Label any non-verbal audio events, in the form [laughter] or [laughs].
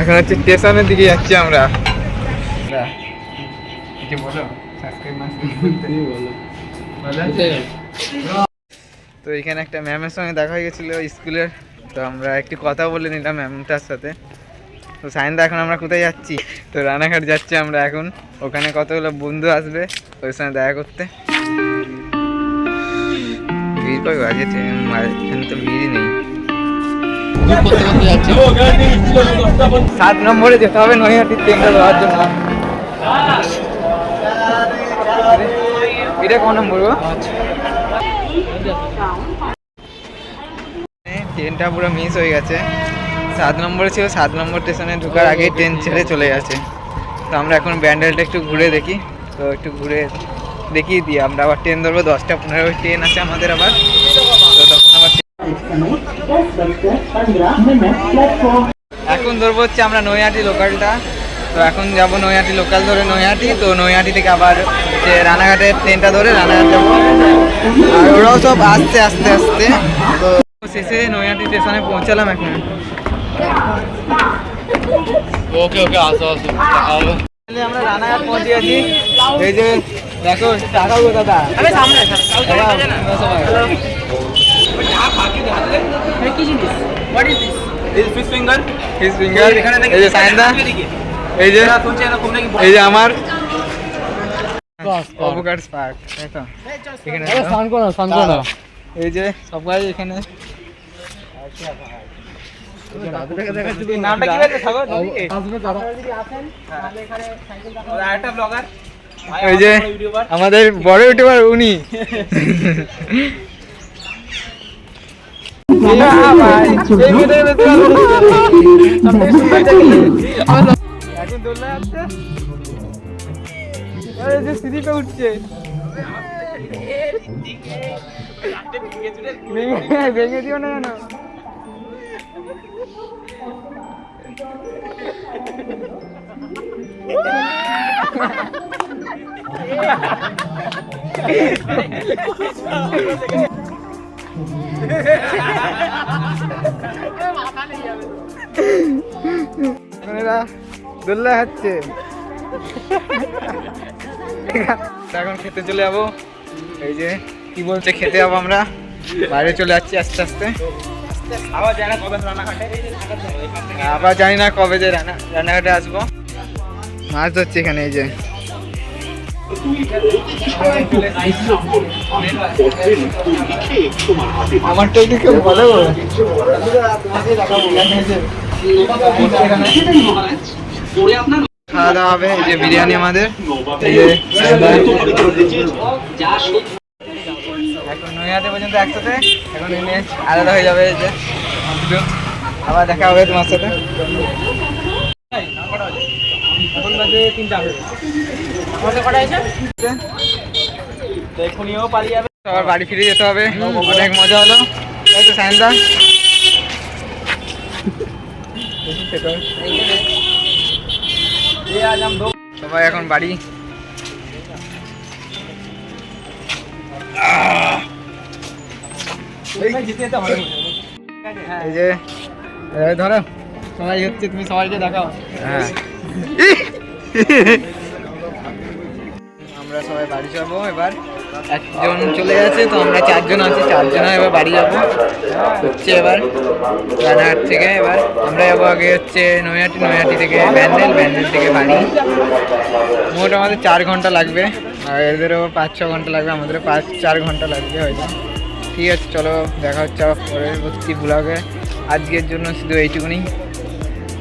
এখন হচ্ছে স্টেশনের দিকে যাচ্ছি আমরা। আছে? তো এখানে একটা ম্যামের সঙ্গে দেখা হয়ে গেছিল স্কুলের। তো আমরা একটু কথা বলে নিলাম ম্যামটার সাথে। তো সাইনদা এখন আমরা কোথায় যাচ্ছি? তো রানাঘাট যাচ্ছি আমরা এখন। ওখানে কতগুলো বন্ধু আসবে ওর সঙ্গে দেখা করতে। ভিড় কই এখানে তো ভিড়ই নেই। সাত নম্বরে যেতে হবে নৈহাটির ট্রেনটা ধরার জন্য। এটা কোন নম্বর ট্রেনটা পুরো মিস হয়ে গেছে। সাত নম্বরে ছিল, সাত নম্বর স্টেশনে ঢোকার আগে ট্রেন ছেড়ে চলে গেছে। তো আমরা এখন ব্যান্ডেলটা একটু ঘুরে দেখি। তো একটু ঘুরে দেখিয়ে দিই, আমরা আবার ট্রেন ধরবো, দশটা পনেরো ট্রেন আছে আমাদের আবার। এখন ধরবো হচ্ছে আমরা নৈহাটি লোকালটা তো এখন যাব নৈহাটি লোকাল ধরে নৈহাটি। তো নৈহাটি থেকে আবার যে রানাঘাটের ট্রেনটা ধরে রানাঘাট যাব। আর ওরাও সব আসছে আস্তে আস্তে। তো শেষে নৈহাটি স্টেশনে পৌঁছালাম এখন। ওকে ওকে আসো আসো। আমরা রানাঘাট পৌঁছে গেছি। এই যে দেখো টাকা দাদা। Finger, এই যে সাইন্দা, এই যে এই যে আমার। অবকার স্পার্ক তাই এখানে স্নান করো স্নান করো এই যে সবাই এখানে। নামটা কি বলতে সাগর? আসবে দাদা এই যে আমাদের বড় ইউটিউবার উনি [laughs] এখন দোলনা যাচ্ছে আরে যে সিঁড়িটা উঠছে ভেঙে- দিও না কেন এখন এরা দোল্লা হচ্ছে এখন খেতে চলে যাব। এই যে কি বলছে খেতে যাব আমরা। বাইরে চলে যাচ্ছি আস্তে আস্তে। আবার জানি না কবে যে রান্না রান্নাঘাটে আসব। মাছ ধরছি এখানে এই যে। একটু কেউ খাওয়া দাওয়া হবে, এই যে বিরিয়ানি আমাদের, এই যে এখন নৈহাটে পর্যন্ত একসাথে, এখন আলাদা হয়ে যাবে আবার দেখা হবে তোমার সাথে। এখন বাজে তিনটা আবার বাড়ি ফিরে যেতে হবে। অনেক মজা হলো। তাই তো সায়নদা। সবাই এখন বাড়ি। এই যে ধরো। সবাই হচ্ছে তুমি সবাইকে দেখাও। হ্যাঁ। আমরা সবাই বাড়ি যাব এবার। একজন চলে গেছে, তো আমরা চারজন আছি, চারজন এবার বাড়ি যাব। হচ্ছে এবার রানাঘাট থেকে এবার। আমরা যাব আগে হচ্ছে নৈহাটি নৈহাটি থেকে ব্যান্ডেল ব্যান্ডেল থেকে বাড়ি। মোট আমাদের চার ঘণ্টা লাগবে। আর এদেরও পাঁচ, ছ ঘণ্টা লাগবে আমাদের পাঁচ, চার ঘণ্টা লাগবে হয়তো। ঠিক আছে, চলো, দেখা হচ্ছে পরবর্তী ব্লগে আজকের জন্য শুধু এইটুকুনি।